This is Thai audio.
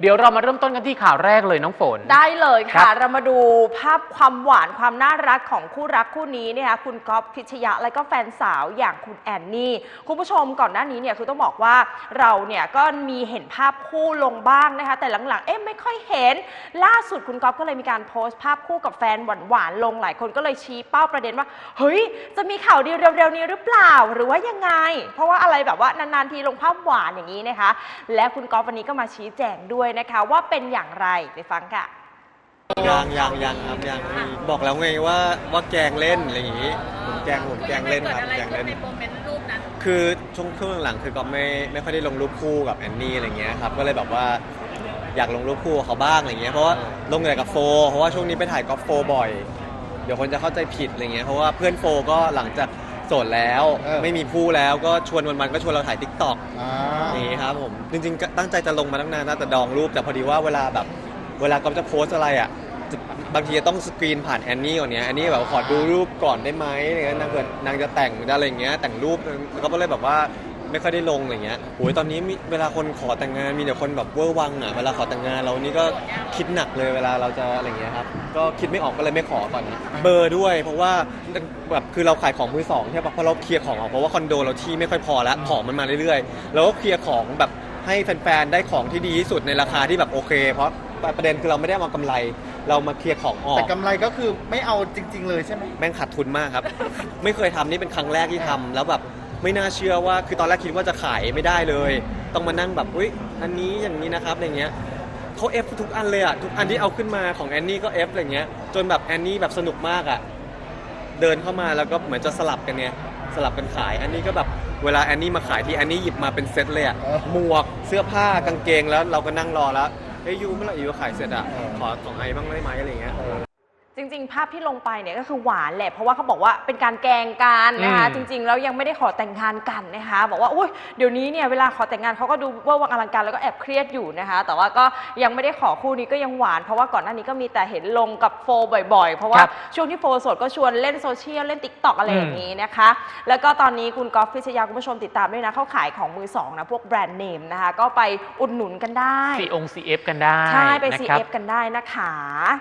เดี๋ยวเรามาเริ่มต้นกันที่ข่าวแรกเลยน้องฝน ได้เลยครัค่ะบเรามาดูภาพความหวานความน่ารักของคู่รักคู่นี้เนี่ยนะคะคุณก๊อฟพิชยะและก็แฟนสาวอย่างคุณแอนนี่ คุณผู้ชมก่อนหน้านี้เนี่ยคือต้องบอกว่าเราเนี่ยก็มีเห็นภาพคู่ลงบ้างนะคะ แต่หลังๆเอ๊ะไม่ค่อยเห็น ล่าสุดคุณก๊อฟก็เลยมีการโพสต์ภาพคู่กับแฟนหวานๆลงหลายคนก็เลยชี้เป้าประเด็นว่าเฮ้ยจะมีข่าวดีเร็วๆนี้หรือเปล่าหรือว่ายังไง เพราะว่าอะไรแบบว่านานๆทีลงภาพหวานอย่างนี้นะคะ และคุณก๊อฟวันนี้ก็มาชี้แจงด้วยนะคะว่าเป็นอย่างไรไปฟังค่ะ ยังยังยังครับยังมีบอกแล้วไงว่าว่าแกล้งเล่นอะไรอย่างงี้ผมแกล้งผมแกล้งเล่นครับแกล้งเล่น ในโมเมนต์รูปนั้นคือช่วงช่วงหลังๆคือก็ไม่ไม่ค่อยได้ลงรูปคู่กับแอนนี่อะไรเงี้ยครับก็เลยแบบว่าอยากลงรูปคู่กับเขาบ้างอะไรเงี้ยเพราะว่าลงแต่กับโฟเพราะว่าช่วงนี้ไปถ่ายกอล์ฟโฟบ่อย เดี๋ยวคนจะเข้าใจผิดอะไรเงี้ยเพราะว่าเพื่อนโฟก็หลังจาก โสดแล้วเออ ไม่มีคู่แล้วก็ชวนวันๆก็ชวนเราถ่ายทิกตอกอ่านี่ครับผมจริงๆก็ตั้งใจจะลงมาตั้งนานนะแต่ดองรูปแต่พอดีว่าเวลาแบบ เวลาก็จะโพสต์อะไรอะจะบางทีจะต้องสกรีนผ่านแอนนี่ก่อนเนี้ยแอนนี่แบบขอดูรูปก่อนได้ไหมอะไรเงี้ยนางเกิดนางจะแต่งหรืออะไรเงี้ยแต่งรูปแล้วก็เลยแบบว่า ไม่ค่อยได้ลงอะไรเงี้ยโอ้ยตอนนี้มีเวลาคนขอแต่งงานมีแต่คนแบบเวอร์วังอะเวลาขอแต่งงานเรานี่ก็คิดหนักเลยเวลาเราจะอะไรเงี้ยครับก็คิดไม่ออกก็เลยไม่ขอตอนนี้ เบอร์ด้วย เพราะว่าแบบคือเราขายของมือสองใช่ปะเพราะเราเคลียร์ของออกเพราะว่าคอนโดเราที่ไม่ค่อยพอแล้วของมันมาเรื่อยๆเราก็เคลียร์ของแบบให้แฟนๆได้ของที่ดีที่สุดในราคาที่แบบโอเค เพราะประเด็นคือเราไม่ได้เอามากำไร เรามาเคลียร์ของออก แต่กำไรก็คือไม่เอาจริง ๆ เลยใช่ไหมแม่งขาดทุนมากครับ ไม่เคยทำนี่เป็นครั้งแรกที่ทำแล้วแบบ ไม่น่าเชื่อว่าคือตอนแรกคิดว่าจะขายไม่ได้เลย ต้องมานั่งแบบอุ้ยอันนี้อย่างนี้นะครับอะไรเงี้ยเขาเอฟทุกอันเลยอะทุกอันที่เอาขึ้นมาของแอนนี่ก็เอฟอะไรเงี้ยจนแบบแอนนี่แบบสนุกมากอะเดินเข้ามาแล้วก็เหมือนจะสลับกันเนี่ยสลับกันขายอันนี้ก็แบบเวลาแอนนี่มาขายที่แอนนี่หยิบมาเป็นเซตเลยอะหมวกเสื้อผ้ากางเกงแล้วเราก็นั่งรอแล้วเฮ้ยยูเมื่อไหร่ยูขายเสร็จอะขอของไอบ้างได้ไหมอะไรเงี้ย จริงๆ ภาพที่ลงไปเนี่ยก็คือหวานแหละเพราะว่าเขาบอกว่าเป็นการแกล้งกันนะคะอืมจริงๆแล้วยังไม่ได้ขอแต่งงานกันนะคะบอกว่าอุ้ยเดี๋ยวนี้เนี่ยเวลาขอแต่งงานเขาก็ดูเว่าวังอลังการแล้วก็แอบเครียดอยู่นะคะ แต่ว่าก็ยังไม่ได้ขอคู่นี้ก็ยังหวาน เพราะว่าก่อนหน้านี้ก็มีแต่เห็นลงกับโฟบ่อยๆ เพราะว่าครับช่วงที่โฟโสดก็ชวนเล่นโซเชียลเล่นติ๊กต็อกอะไรอย่างนี้นะคะ แล้วก็ตอนนี้คุณกอล์ฟฟิชยาคุณผู้ชมติดตามด้วยนะเขาขายของมือสองนะพวกแบรนด์เนมนะคะก็ไปอุดหนุนกันได้ ซีอง CF กันได้ใช่ไป นะครับ CF กันได้นะคะ